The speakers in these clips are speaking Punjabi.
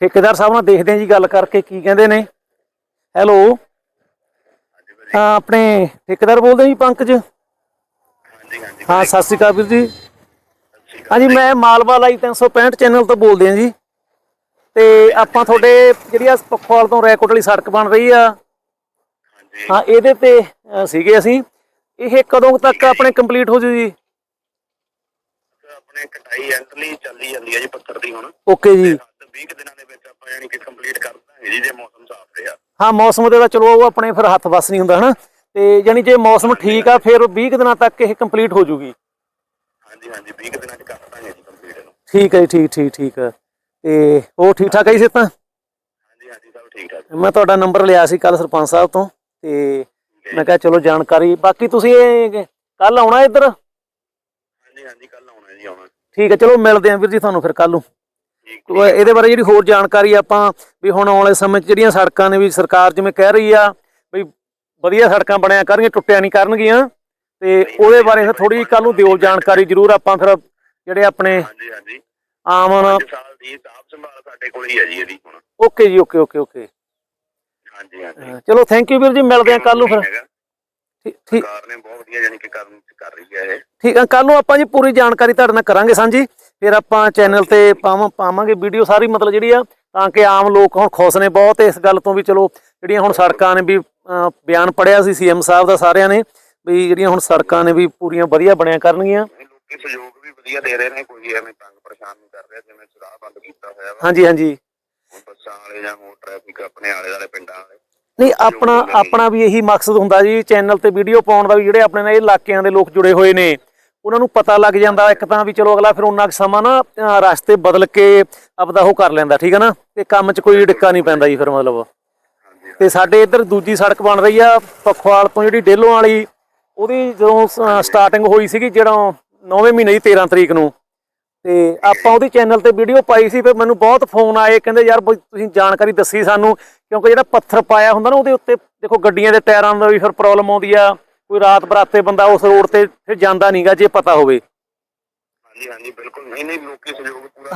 ਠੇਕੇਦਾਰ ਸਾਹਿਬ ਨਾਲ ਦੇਖਦੇ ਹਾਂ ਜੀ ਗੱਲ ਕਰਕੇ ਕੀ ਕਹਿੰਦੇ ਨੇ। ਹੈਲੋ ਹਾਂ ਆਪਣੇ ਠੇਕੇਦਾਰ ਬੋਲਦੇ ਜੀ ਪੰਕਜ? ਹਾਂਜੀ ਹਾਂਜੀ। ਹਾਂ ਸਤਿ ਸ਼੍ਰੀ ਅਕਾਲ ਵੀਰ ਜੀ। ਹਾਂਜੀ ਮੈਂ ਮਾਲਵਾ ਲਾਈ 365 ਚੈਨਲ ਤੋਂ ਬੋਲਦੇ ਹਾਂ ਜੀ। ਤੇ ਆਪਾਂ ਤੁਹਾਡੇ ਜਿਹੜੀ ਆ ਪਖਵਾਲ ਤੋਂ ਰੈਕੋਟ ਵਾਲੀ ਸੜਕ ਬਣ ਰਹੀ ਆ। ਹਾਂ ਇਹਦੇ ਤੇ ਸੀਗੇ ਅਸੀਂ। ਇਹ ਕਦੋਂ ਤੱਕ ਆਪਣੇ ਕੰਪਲੀਟ ਹੋ ਜੂ ਜੀ? ਆਪਣੇ ਕਟਾਈ ਐਂਟਲੀ ਚੱਲੀ ਜਾਂਦੀ ਹੈ ਜੀ ਪੱਥਰ ਦੀ ਹੁਣ। ਓਕੇ ਜੀ। 20 ਕੁ ਦਿਨਾਂ ਯਾਨੀ ਕਿ ਕੰਪਲੀਟ ਕਰ ਦਾਂਗੇ ਜੀ ਜੇ ਮੌਸਮ ਸਾਫ਼ ਰਿਹਾ। ਹਾਂ ਮੌਸਮ ਦੇ ਤਾਂ ਚਲੋ ਉਹ ਆਪਣੇ ਫਿਰ ਹੱਥ ਵੱਸ ਨਹੀਂ ਹੁੰਦਾ ਹਨਾ? ਤੇ ਜਾਨੀ ਜੇ ਮੌਸਮ ਠੀਕ ਆ ਫਿਰ 20 ਕੁ ਦਿਨਾਂ ਤੱਕ ਇਹ ਕੰਪਲੀਟ ਹੋ ਜੂਗੀ। ਹਾਂਜੀ ਹਾਂਜੀ 20 ਕੁ ਦਿਨਾਂ ਚ ਕਰ ਦਾਂਗੇ ਜੀ ਕੰਪਲੀਟ ਇਹਨੂੰ। ਠੀਕ ਹੈ ਜੀ ਠੀਕ ਠੀਕ ਠੀਕ ਤੇ ਉਹ ਠੀਕ ਠਾਕ ਹੈ ਜੀ ਤਾਂ ਹਾਂਜੀ ਹਾਂਜੀ ਸਭ ਠੀਕ ਠਾਕ। ਮੈਂ ਤੁਹਾਡਾ ਨੰਬਰ ਲਿਆ ਸੀ ਕੱਲ ਸਰਪੰਚ ਸਾਹਿਬ ਤੋਂ ਤੇ ਮੈਂ ਕਿਹਾ ਚਲੋ ਜਾਣਕਾਰੀ ਬਾਕੀ ਤੁਸੀਂ ਇਹ ਕੱਲ ਆਉਣਾ ਇੱਧਰ? ਹਾਂਜੀ ਹਾਂਜੀ ਕੱਲ ਆਉਣਾ ਜੀ ਆਉਣਾ। ਠੀਕ ਹੈ ਚਲੋ ਮਿਲਦੇ ਆਂ ਵੀਰ ਜੀ ਤੁਹਾਨੂੰ ਫਿਰ ਕੱਲ ਨੂੰ। ਇਹਦੇ ਬਾਰੇ ਜਿਹੜੀ ਹੋਰ ਜਾਣਕਾਰੀ ਆਪਾਂ ਵੀ ਹੁਣ ਆਉਣ ਵਾਲੇ ਸਮੇਂ 'ਚ ਜਿਹੜੀਆਂ ਸੜਕਾਂ ਨੇ ਵੀ ਸਰਕਾਰ ਜਿਵੇਂ ਕਹਿ ਰਹੀ ਆ ਵੀ ਵਧੀਆ ਸੜਕਾਂ ਬਣਿਆ ਕਰਨਗੀਆਂ ਟੁੱਟਿਆ ਨਹੀਂ ਕਰਨਗੀਆਂ ਤੇ ਉਹਦੇ ਬਾਰੇ ਫਿਰ ਥੋੜੀ ਕੱਲ ਨੂੰ ਦਿਓ ਜਾਣਕਾਰੀ ਜ਼ਰੂਰ ਆਪਾਂ ਫਿਰ ਜਿਹੜੇ ਆਪਣੇ ਹਾਂਜੀ ਹਾਂਜੀ। ਆਮ 5 ਸਾਲ ਦੀ ਸਾਫ਼ ਸੰਭਾਲ ਸਾਡੇ ਕੋਲ ਹੀ ਹੈ ਜੀ ਇਹਦੀ ਹੁਣ। ਓਕੇ ਜੀ ਓਕੇ ਓਕੇ ਓਕੇ। ਹਾਂਜੀ ਹਾਂਜੀ। ਚਲੋ ਥੈਂਕ ਯੂ ਵੀਰ ਜੀ ਮਿਲਦੇ ਆਂ ਕੱਲ ਨੂੰ ਫਿਰ। ਠੀਕ- ਠੀਕ ਸਰਕਾਰ ਨੇ ਬਹੁਤ ਵਧੀਆ ਯਾਨੀ ਕਿ ਕਰਨ ਕਰ ਰਹੀ ਹੈ ਇਹ। ਠੀਕ ਆ ਕੱਲ ਨੂੰ ਆਪਾਂ ਜੀ ਪੂਰੀ ਜਾਣਕਾਰੀ ਤੁਹਾਡੇ ਨਾਲ ਕਰਾਂਗੇ ਸਾਂਝੀ। ਫਿਰ ਆਪਾਂ ਚੈਨਲ ਤੇ ਪਾਵਾਂ ਪਾਵਾਂਗੇ ਵੀਡੀਓ ਸਾਰੀ ਮਤਲਬ ਜਿਹੜੀ ਆ ਤਾਂ ਕਿ ਆਮ ਲੋਕ ਹੁਣ ਖੁਸ਼ ਨੇ ਬਹੁਤ। ਇਸ ਗੱਲ ਤੋਂ ਵੀ ਚਲੋ ਜਿਹੜੀਆਂ ਹੁਣ ਸੜਕਾਂ ਨੇ ਵੀ ਬਿਆਨ ਪੜਿਆ ਸੀ ਸੀਐਮ ਸਾਹਿਬ ਦਾ ਸਾਰਿਆਂ ਨੇ ਵੀ ਜਿਹੜੀਆਂ ਹੁਣ ਸੜਕਾਂ ਨੇ ਵੀ ਪੂਰੀਆਂ ਵਧੀਆ ਬਣਿਆ ਕਰਨਗੀਆਂ। ਇਹ ਲੋਕੀ ਸਹਿਯੋਗ ਵੀ ਵਧੀਆ ਦੇ ਰਹੇ ਨੇ ਕੋਈ ਐਵੇਂ ਤੰਗ ਪਰੇਸ਼ਾਨ ਨਹੀਂ ਕਰ ਰਿਹਾ ਜਿਵੇਂ ਸੁਰਾਹ ਬੰਦ ਕੀਤਾ ਹੋਇਆ ਵਾ। ਹਾਂਜੀ ਹਾਂਜੀ। ਹੁਣ ਬੱਸਾਂ ਵਾਲੇ ਜਾਂ ਹੋਰ ਟ੍ਰੈਫਿਕ ਆਪਣੇ ਆਲੇ ਦੁਆਲੇ ਪਿੰਡਾਂ ਵਾਲੇ। ਨਹੀਂ ਆਪਣਾ ਆਪਣਾ ਵੀ ਇਹੀ ਮਕਸਦ ਹੁੰਦਾ ਜੀ ਚੈਨਲ ਤੇ ਵੀਡੀਓ ਪਾਉਣ ਦਾ ਵੀ ਜਿਹੜੇ ਆਪਣੇ ਨਾਲ ਇਹ ਇਲਾਕਿਆਂ ਦੇ ਲੋਕ ਜੁੜੇ ਹੋਏ ਨੇ। ਉਹਨਾਂ ਨੂੰ ਪਤਾ ਲੱਗ ਜਾਂਦਾ ਇੱਕ ਤਾਂ ਵੀ ਚਲੋ ਅਗਲਾ ਫਿਰ ਉਹਨਾਂ ਕੁ ਸਮਾਂ ਨਾ ਰਸਤੇ ਬਦਲ ਕੇ ਆਪਦਾ ਉਹ ਕਰ ਲੈਂਦਾ, ਠੀਕ ਹੈ ਨਾ? ਤੇ ਕੰਮ 'ਚ ਕੋਈ ਡਿੱਕਾ ਨਹੀਂ ਪੈਂਦਾ ਜੀ ਫਿਰ ਮਤਲਬ। ਹਾਂਜੀ ਤੇ ਸਾਡੇ ਇੱਧਰ ਦੂਜੀ ਸੜਕ ਬਣ ਰਹੀ ਆ, ਪਖਵਾਲ ਤੋਂ ਜਿਹੜੀ ਡੇਲੋਂ ਵਾਲੀ, ਉਹਦੀ ਜਦੋਂ ਸਟਾਰਟਿੰਗ ਹੋਈ ਸੀਗੀ ਜਿਹੜਾ 9ਵੇਂ ਮਹੀਨੇ ਦੀ 13 ਤਰੀਕ ਨੂੰ। ਤੇ ਆਪਾਂ ਉਹਦੀ ਚੈਨਲ ਤੇ ਵੀਡੀਓ ਪਾਈ ਸੀ ਫਿਰ ਮੈਨੂੰ ਬਹੁਤ ਫੋਨ ਆਏ, ਕਹਿੰਦੇ ਯਾਰ ਤੁਸੀਂ ਜਾਣਕਾਰੀ ਦੱਸੀ ਸਾਨੂੰ, ਕਿਉਂਕਿ ਜਿਹੜਾ ਪੱਥਰ ਪਾਇਆ ਹੁੰਦਾ ਨਾ ਉਹਦੇ ਉੱਤੇ ਦੇਖੋ ਗੱਡੀਆਂ ਦੇ ਟਾਇਰਾਂ ਦਾ ਵੀ ਫਿਰ ਪ੍ਰੋਬਲਮ ਆਉਂਦੀ ਆ। ਕੋਈ ਰਾਤ ਬਰਾਤੇ ਬੰਦਾ ਉਸ ਰੋਡ ਤੇ ਫਿਰ ਜਾਂਦਾ ਨਹੀਂਗਾ ਜੇ ਪਤਾ ਹੋਵੇ। ਹਾਂਜੀ ਹਾਂਜੀ ਬਿਲਕੁਲ। ਨਹੀਂ ਨਹੀਂ ਲੋਕੀ ਸਹਿਯੋਗ ਪੂਰਾ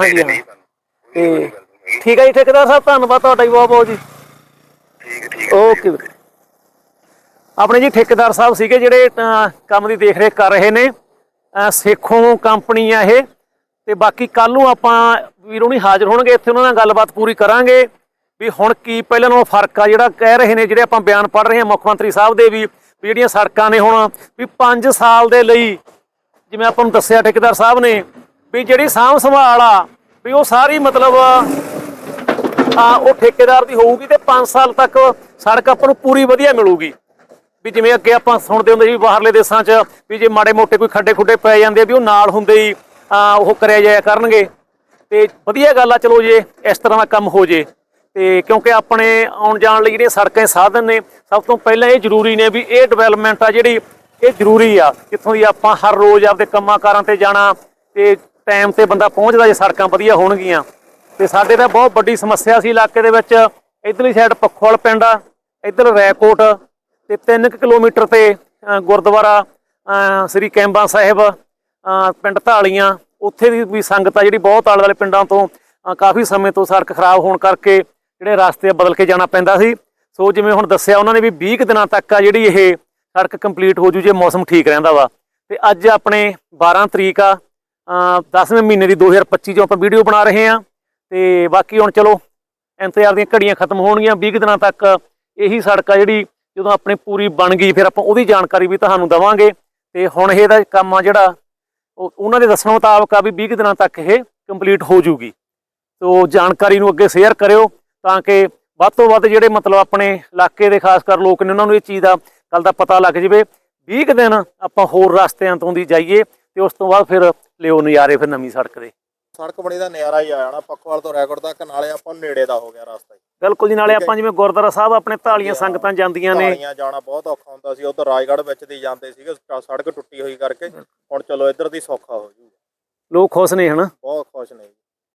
ਤੇ। ਠੀਕ ਹੈ ਜੀ ਠੇਕੇਦਾਰ ਸਾਹਿਬ ਧੰਨਵਾਦ ਤੁਹਾਡਾ ਜੀ ਬਹੁਤ ਬਹੁਤ ਜੀ। ਠੀਕ ਠੀਕ ਓਕੇ ਆਪਣੇ ਜੀ ਠੇਕੇਦਾਰ ਸਾਹਿਬ ਸੀਗੇ ਜਿਹੜੇ ਕੰਮ ਦੀ ਦੇਖ ਰੇਖ ਕਰ ਰਹੇ ਨੇ। ਸੇਖੋਂ ਕੰਪਨੀ ਆ ਇਹ। ਤੇ ਬਾਕੀ ਕੱਲ ਨੂੰ ਆਪਾਂ ਵੀਰੋਂ ਨਹੀਂ ਹਾਜ਼ਰ ਹੋਣਗੇ ਇੱਥੇ ਉਹਨਾਂ ਨਾਲ ਗੱਲਬਾਤ ਪੂਰੀ ਕਰਾਂਗੇ। ਵੀ ਹੁਣ ਕੀ ਪਹਿਲਾਂ ਨਾਲੋਂ ਫ਼ਰਕ ਆ ਜਿਹੜਾ ਕਹਿ ਰਹੇ ਨੇ ਜਿਹੜੇ ਆਪਾਂ ਬਿਆਨ ਪੜ੍ਹ ਰਹੇ ਹਾਂ ਮੁੱਖ ਮੰਤਰੀ ਸਾਹਿਬ ਦੇ ਵੀ। ਵੀ ਜਿਹੜੀਆਂ ਸੜਕਾਂ ਨੇ ਹੁਣ, ਵੀ 5 ਸਾਲ ਦੇ ਲਈ, ਜਿਵੇਂ ਆਪਾਂ ਨੂੰ ਦੱਸਿਆ ਠੇਕੇਦਾਰ ਸਾਹਿਬ ਨੇ, ਵੀ ਜਿਹੜੀ ਸਾਂਭ ਸੰਭਾਲ ਆ, ਵੀ ਉਹ ਸਾਰੀ ਮਤਲਬ ਆ ਉਹ ਠੇਕੇਦਾਰ ਦੀ ਹੋਊਗੀ ਤੇ 5 ਸਾਲ ਤੱਕ ਸੜਕ ਆਪਾਂ ਨੂੰ ਪੂਰੀ ਵਧੀਆ ਮਿਲੂਗੀ। ਵੀ ਜਿਵੇਂ ਅੱਗੇ ਆਪਾਂ ਸੁਣਦੇ ਹੁੰਦੇ ਸੀ ਬਾਹਰਲੇ ਦੇਸ਼ਾਂ 'ਚ, ਵੀ ਜੇ ਮਾੜੇ ਮੋਟੇ ਕੋਈ ਖੱਡੇ ਖੁੱਡੇ ਪੈ ਜਾਂਦੇ ਆ, ਵੀ ਉਹ ਨਾਲ ਹੁੰਦੇ ਹੀ ਉਹ ਕਰਿਆ ਜਾਇਆ ਕਰਨਗੇ। ਤੇ ਵਧੀਆ ਗੱਲ ਆ, ਚਲੋ ਜੇ ਇਸ ਤਰ੍ਹਾਂ ਦਾ ਕੰਮ ਹੋ ਜੇ। ਤੇ ਕਿਉਂਕਿ ਆਪਣੇ ਆਉਣ ਜਾਣ ਲਈ ਜਿਹੜੀਆਂ ਸੜਕਾਂ ਦੇ ਸਾਧਨ ਨੇ, ਸਭ ਤੋਂ ਪਹਿਲਾਂ ਇਹ ਜ਼ਰੂਰੀ ਨੇ ਵੀ ਇਹ ਡਿਵੈਲਪਮੈਂਟ ਆ ਜਿਹੜੀ ਇਹ ਜ਼ਰੂਰੀ ਆ, ਜਿੱਥੋਂ ਦੀ ਆਪਾਂ ਹਰ ਰੋਜ਼ ਆਪਦੇ ਕੰਮਾਂ ਕਾਰਾਂ ਤੇ ਜਾਣਾ ਤੇ ਟਾਈਮ ਤੇ ਬੰਦਾ ਪਹੁੰਚਦਾ ਜੇ ਸੜਕਾਂ ਵਧੀਆ ਹੋਣਗੀਆਂ। ਤੇ ਸਾਡੇ ਤਾਂ ਬਹੁਤ ਵੱਡੀ ਸਮੱਸਿਆ ਸੀ ਇਲਾਕੇ ਦੇ ਵਿੱਚ, ਇਧਰਲੀ ਸਾਈਡ ਪਖੋਲ ਪਿੰਡ ਆ, ਇਧਰ ਰੈਕੋਟ ਤੇ 3 ਕਿਲੋਮੀਟਰ ਤੇ ਗੁਰਦੁਆਰਾ ਸ੍ਰੀ ਕੈਂਬਾ ਸਾਹਿਬ ਪਿੰਡ ਢਾਲੀਆਂ ਉੱਥੇ ਦੀ ਵੀ ਸੰਗਤ ਆ ਜਿਹੜੀ ਬਹੁਤ ਆਲੇ ਵਾਲੇ ਪਿੰਡਾਂ ਤੋਂ ਕਾਫੀ ਸਮੇਂ ਤੋਂ ਸੜਕ ਖਰਾਬ ਹੋਣ ਕਰਕੇ ਜਿਹੜੇ ਰਸਤੇ ਬਦਲ ਕੇ ਜਾਣਾ ਪੈਂਦਾ ਸੀ। ਸੋ ਜਿਵੇਂ ਹੁਣ ਦੱਸਿਆ, ਉਹਨਾਂ ਨੇ ਵੀ 20 ਕੁ ਦਿਨਾਂ ਤੱਕ ਆ ਜਿਹੜੀ ਇਹ ਸੜਕ ਕੰਪਲੀਟ ਹੋ ਜੂ ਜੇ ਮੌਸਮ ਠੀਕ ਰਹਿੰਦਾ ਵਾ। ਤੇ ਅੱਜ ਆਪਣੇ 12 ਤਰੀਕ ਆ 10ਵੇਂ ਮਹੀਨੇ ਦੀ 2025 ਚੋਂ ਆਪਾਂ ਵੀਡੀਓ ਬਣਾ ਰਹੇ ਹਾਂ। ਤੇ ਬਾਕੀ ਹੁਣ ਚਲੋ, ਇੰਤਜ਼ਾਰ ਦੀਆਂ ਘੜੀਆਂ ਖਤਮ ਹੋਣਗੀਆਂ। 20 ਕੁ ਦਿਨਾਂ ਤੱਕ ਇਹੀ ਸੜਕ ਆ ਜਿਹੜੀ ਜਦੋਂ ਆਪਣੀ ਪੂਰੀ ਬਣ ਗਈ, ਫਿਰ ਆਪਾਂ ਉਹਦੀ ਜਾਣਕਾਰੀ ਵੀ ਤੁਹਾਨੂੰ ਦਵਾਂਗੇ। ਤੇ ਹੁਣ ਇਹਦਾ ਕੰਮ ਆ ਜਿਹੜਾ, ਉਹ ਉਹਨਾਂ ਦੇ ਦੱਸਣ ਮੁਤਾਬਕ ਆ ਵੀ 20 ਕੁ ਦਿਨਾਂ ਤੱਕ ਇਹ ਕੰਪਲੀਟ ਹੋ ਜੂਗੀ। ਸੋ ਜਾਣਕਾਰੀ ਨੂੰ ਅੱਗੇ ਸ਼ੇਅਰ ਕਰਿਓ। ਤਾਂ ਕਿ ਵੱਧ ਤੋਂ ਵੱਧ ਜਿਹੜੇ ਮਤਲਬ ਆਪਣੇ ਇਲਾਕੇ ਦੇ ਖਾਸ ਕਰ ਲੋਕ ਨੇ ਉਹਨਾਂ ਨੂੰ ਇਹ ਚੀਜ਼ ਦਾ ਗੱਲ ਦਾ ਪਤਾ ਲੱਗ ਜਵੇ। 20 ਕੁ ਦਿਨ ਆਪਾਂ ਹੋਰ ਰਸਤਿਆਂ ਤੋਂ ਦੀ ਜਾਈਏ ਤੇ ਉਸ ਤੋਂ ਬਾਅਦ ਫਿਰ ਲਿਓ ਨਜ਼ਾਰੇ ਫਿਰ ਨਵੀਂ ਸੜਕ ਦੇ। ਸੜਕ ਬਣੀ ਦਾ ਨਜ਼ਾਰਾ ਹੀ ਆ ਜਾਣਾ। ਪੱਕਵਾਲ ਤੋਂ ਰੈਕੋਰਡ ਤੱਕ ਨਾਲੇ ਆਪਾਂ ਨੇੜੇ ਦਾ ਹੋ ਗਿਆ ਰਸਤਾ ਬਿਲਕੁਲ ਜੀ ਨਾਲੇ ਆਪਾਂ ਜਿਵੇਂ ਗੁਰਦੁਆਰਾ ਸਾਹਿਬ ਆਪਣੇ ਢਾਲੀਆਂ ਸੰਗਤਾਂ ਜਾਂਦੀਆਂ ਨੇ। ਢਾਲੀਆਂ ਜਾਣਾ ਬਹੁਤ ਔਖਾ ਹੁੰਦਾ ਸੀ। ਉਧਰ ਰਾਜਗੜ੍ਹ ਵਿੱਚ ਦੀ ਜਾਂਦੇ ਸੀਗੇ ਸੜਕ ਟੁੱਟੀ ਹੋਈ ਕਰਕੇ ਹੁਣ ਚਲੋ ਇੱਧਰ ਦੀ ਸੌਖਾ ਹੋ ਜੂਗਾ। ਲੋਕ ਖੁਸ਼ ਨੇ ਹਨਾ? ਬਹੁਤ ਖੁਸ਼ ਨੇ